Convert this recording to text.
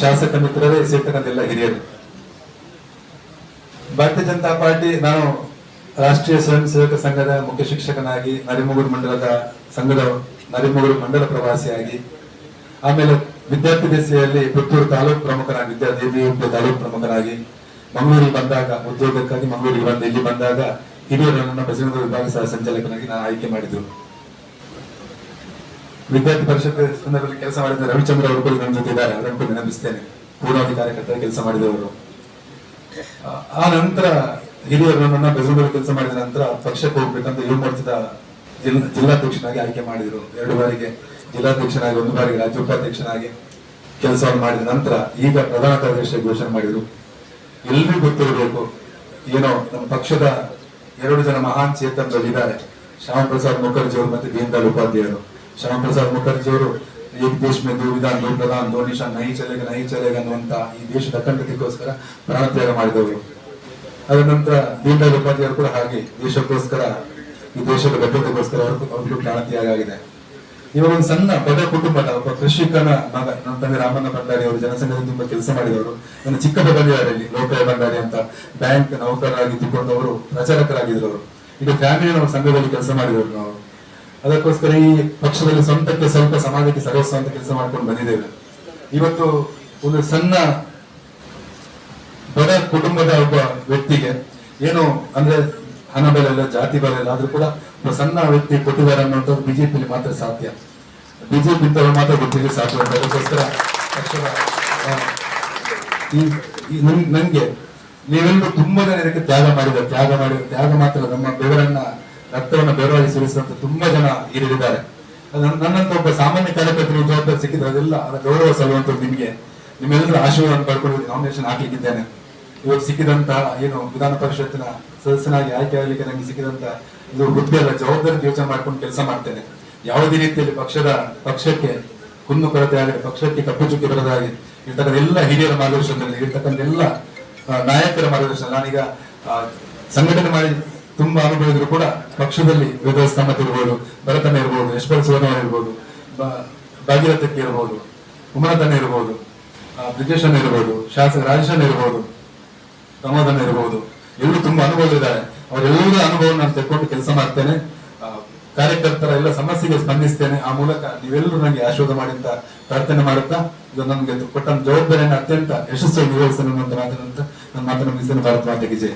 ಶಾಸಕ ಮಿತ್ರರೇ ಸೇರ್ತಕ್ಕಂತೆಲ್ಲ ಹಿರಿಯರು. ಭಾರತೀಯ ಜನತಾ ಪಾರ್ಟಿ ನಾನು ರಾಷ್ಟ್ರೀಯ ಸ್ವಯಂ ಸೇವಕ ಸಂಘದ ಮುಖ್ಯ ಶಿಕ್ಷಕನಾಗಿ ನರಿಮೂಗೂರು ಮಂಡಲದ ಸಂಘದ ನರಿಮೂಗೂರು ಮಂಡಲ ಪ್ರವಾಸಿಯಾಗಿ, ಆಮೇಲೆ ವಿದ್ಯಾರ್ಥಿ ದೆಸೆಯಲ್ಲಿ ಪುತ್ತೂರು ತಾಲೂಕು ಪ್ರಮುಖನಾಗಿ ವಿದ್ಯಾದೇವಿ ತಾಲೂಕು ಪ್ರಮುಖನಾಗಿ ಮಂಗಳೂರಿಗೆ ಬಂದಾಗ, ಉದ್ಯೋಗಕ್ಕಾಗಿ ಮಂಗಳೂರಿಗೆ ಬಂದು, ಇಲ್ಲಿ ಬಂದಾಗ ಹಿರಿಯರು ನನ್ನ ವಿಭಾಗ ಸಹ ಸಂಚಾಲಕನಾಗಿ ನಾನು ಆಯ್ಕೆ ಮಾಡಿದ್ರು. ವಿದ್ಯಾರ್ಥಿ ಪರಿಷತ್ ಸಂದರ್ಭದಲ್ಲಿ ಕೆಲಸ ಮಾಡಿದ ರವಿಚಂದ್ರ ಅವರು ಕೂಡ ನನ್ನ ಜೊತೆ ಇದ್ದಾರೆ. ಅದನ್ನು ನೆನಪಿಸ್ತೇನೆ. ಪೂರ್ಣಾವಧಿ ಕಾರ್ಯಕರ್ತರ ಕೆಲಸ ಮಾಡಿದವರು. ಆ, ನಂತರ ಹಿರಿಯರು ನನ್ನ ಬೆಂಗಳೂರು ಕೆಲಸ ಮಾಡಿದ ನಂತರ ಪಕ್ಷಕ್ಕೆ ಹೋಗ್ಬೇಕಂತ ಯುವ ಜಿಲ್ಲಾ ಜಿಲ್ಲಾಧ್ಯಕ್ಷನಾಗಿ ಆಯ್ಕೆ ಮಾಡಿದ್ರು. ಎರಡು ಬಾರಿಗೆ ಜಿಲ್ಲಾಧ್ಯಕ್ಷನಾಗಿ ಒಂದು ಬಾರಿಗೆ ರಾಜ್ಯ ಉಪಾಧ್ಯಕ್ಷನಾಗಿ ಕೆಲಸವನ್ನು ಮಾಡಿದ ನಂತರ ಈಗ ಪ್ರಧಾನ ಕಾರ್ಯದರ್ಶಿ ಘೋಷಣೆ ಮಾಡಿದ್ರು. ಎಲ್ರಿಗೂ ಗೊತ್ತಿರಬೇಕು ಏನೋ ನಮ್ಮ ಪಕ್ಷದ ಎರಡು ಜನ ಮಹಾನ್ ಚೇತನದಲ್ಲಿ ಇದ್ದಾರೆ. ಶ್ಯಾಮ ಪ್ರಸಾದ್ ಮುಖರ್ಜಿ ಅವರು ಮತ್ತೆ ದೀನ್ ಉಪಾಧ್ಯಾಯರು. ಶ್ಯಾಮ ಪ್ರಸಾದ್ ಮುಖರ್ಜಿ ಅವರು ಏಕ್ ದೇಶ ಮೇ ದೋ ವಿಧಾನ್, ದೋ ಪ್ರಧಾನ್, ದೋ ನಿಶಾನ್ ನೈ ಚಲೇಗ ನೈ ಅನ್ನುವಂತ ಈ ದೇಶದ ಅಖಂಡತೆಗೋಸ್ಕರ ಪ್ರಾಣತ್ಯಾಗ ಮಾಡಿದವರು. ಅದರ ನಂತರ ದೀನ್ ದಯಾಳ್ ಉಪಾಧ್ಯಾಯರು ಕೂಡ ಹಾಗೆ ದೇಶಕ್ಕೋಸ್ಕರ, ಈ ದೇಶದ ಭದ್ರತೆಗೋಸ್ಕರ ಅವರು ಅವ್ರಿಗೂ ಪ್ರಾಣತ್ಯಾಗ ಆಗಿದೆ. ಒಂದು ಸಣ್ಣ ಬಡ ಕುಟುಂಬದ ಒಬ್ಬ ಕೃಷಿಕನ ಮಗ, ನಮ್ಮ ತಂದೆ ರಾಮಣ್ಣ ಭಂಡಾರಿ ಅವರು ಜನಸಂಘದಲ್ಲಿ ತುಂಬಾ ಕೆಲಸ ಮಾಡಿದವರು. ನನ್ನ ಚಿಕ್ಕ ಬಂಡಾರಿಯಲ್ಲಿ ಲೋಕಾಯ ಭಂಡಾರಿ ಅಂತ ಬ್ಯಾಂಕ್ ನೌಕರರಾಗಿ ತಿಳ್ಕೊಂಡವರು ಪ್ರಚಾರಕರಾಗಿದ್ರು ಅವರು ಇದು ನಾವು ಸಂಘದಲ್ಲಿ ಕೆಲಸ ಮಾಡಿದವರು ನಾವು. ಅದಕ್ಕೋಸ್ಕರ ಈ ಪಕ್ಷದಲ್ಲಿ ಸ್ವಂತಕ್ಕೆ ಸ್ವಲ್ಪ ಸಮಾಜಕ್ಕೆ ಸರಿಸುವಂತ ಕೆಲಸ ಮಾಡ್ಕೊಂಡು ಬಂದಿದ್ದೇವೆ. ಇವತ್ತು ಒಂದು ಸಣ್ಣ ಬಡ ಕುಟುಂಬದ ಒಬ್ಬ ವ್ಯಕ್ತಿಗೆ ಏನು ಅಂದ್ರೆ ಹಣ ಬೆಲೆ ಇಲ್ಲ ಜಾತಿ ಬೆಲೆ ಇಲ್ಲ ಆದ್ರೂ ಕೂಡ ಒಬ್ಬ ಸಣ್ಣ ವ್ಯಕ್ತಿ ಕೊಟ್ಟಿದ್ದಾರೆ ಅನ್ನೋದು ಬಿಜೆಪಿಯಲ್ಲಿ ಮಾತ್ರ ಸಾಧ್ಯ. ಬಿಜೆಪಿ ಇದ್ದವರು ಮಾತ್ರ ಗೊತ್ತಿಗೆ ಸಾಧ್ಯ ಅಂತ ಅದಕ್ಕೋಸ್ಕರ ಪಕ್ಷದ ಈ ಈ ನನ್- ನನ್ಗೆ ನೀವೆಲ್ಲರೂ ತುಂಬಾ ಇದಕ್ಕೆ ತ್ಯಾಗ ಮಾಡಿದ, ತ್ಯಾಗ ಮಾಡಿದ್ರೆ ತ್ಯಾಗ ಮಾತ್ರ ನಮ್ಮ ಬೆವರನ್ನ ರಕ್ತವನ್ನ ಬೆವರಾಗಿ ಸುರಿಸುವಂತ ತುಂಬಾ ಜನ ಹಿರಿದಿದ್ದಾರೆ ನನ್ನಂತ ಒಬ್ಬ ಸಾಮಾನ್ಯ ಕಾರ್ಯಕರ್ತರಿಗೆ ಜವಾಬ್ದಾರಿ ಸಿಕ್ಕಿದ್ರೆ ಅದೆಲ್ಲ ಗೌರವ ಸಲುವಂತ ನಿಮಗೆ. ನಿಮ್ಮೆಲ್ಲರ ಆಶೀರ್ವಾದ ಪಡ್ಕೊಂಡು ನಾಮಿನೇಷನ್ ಹಾಕ್ಲಿಕ್ಕಿದ್ದೇನೆ. ಇವತ್ತು ಸಿಕ್ಕಿದಂತ ಏನು ವಿಧಾನ ಪರಿಷತ್ತಿನ ಸದಸ್ಯನಾಗಿ ಆಯ್ಕೆ ಆಗಲಿಕ್ಕೆ ನನಗೆ ಸಿಕ್ಕಿದಂತ ಇದು ಹುದ್ದೆಯಲ್ಲ ಜವಾಬ್ದಾರಿ ಯೋಚನೆ ಮಾಡ್ಕೊಂಡು ಕೆಲಸ ಮಾಡ್ತೇನೆ. ಯಾವುದೇ ರೀತಿಯಲ್ಲಿ ಪಕ್ಷದ ಪಕ್ಷಕ್ಕೆ ಕುಂದು ಕೊರತೆ ಆಗಲಿ ಪಕ್ಷಕ್ಕೆ ಕಪ್ಪು ಚುಕ್ಕಿ ಬರದಾಗಿ ಇರ್ತಕ್ಕಂಥ ಎಲ್ಲ ಹಿರಿಯರ ಮಾರ್ಗದರ್ಶನದಲ್ಲಿ, ಇರ್ತಕ್ಕಂಥ ಎಲ್ಲ ನಾಯಕರ ಮಾರ್ಗದರ್ಶನ ನಾನೀಗ ಸಂಘಟನೆ ಮಾಡಿ ತುಂಬಾ ಅನುಭವ ಇದ್ರು ಕೂಡ ಪಕ್ಷದಲ್ಲಿ ವೇದವಾಸ ಕಾಮತ್ ಇರ್ಬೋದು, ಭರತನ ಇರ್ಬೋದು ಯಶ್ವರ ಸುವರ್ಣ ಇರ್ಬೋದು ಭಾಗೀರಥಕ್ಕೆ ಇರ್ಬೋದು ಉಮರತನ ಇರ್ಬೋದು ಬ್ರಿಜೇಶನ್ ಇರ್ಬೋದು ಶಾಸಕ ರಾಜೇಶನ್ ಇರ್ಬೋದು, ಪ್ರಮೋದನ ಇರ್ಬೋದು ಎಲ್ಲರೂ ತುಂಬಾ ಅನುಭವ ಇದ್ದಾರೆ ಅವರೆಲ್ಲರ ಅನುಭವ ನಾನು ತೆಕ್ಕೊಂಡು ಕೆಲಸ ಮಾಡ್ತೇನೆ. ಕಾರ್ಯಕರ್ತರ ಎಲ್ಲ ಸಮಸ್ಯೆಗೆ ಸ್ಪಂದಿಸ್ತೇನೆ. ಆ ಮೂಲಕ ನೀವೆಲ್ಲರೂ ನನಗೆ ಆಶೋಧ ಮಾಡಿ ಅಂತ ಪ್ರಾರ್ಥನೆ ಮಾಡುತ್ತಾ, ಇದು ನನಗೆ ಕೊಟ್ಟ ಜವಾಬ್ದಾರಿಯನ್ನು ಅತ್ಯಂತ ಯಶಸ್ವಿ ನಿರ್ವಹಿಸಲು ನನ್ನ ಮಾತನ್ನು ಮೀಸಲು ಭಾರತ ಮಾತೆಗೆ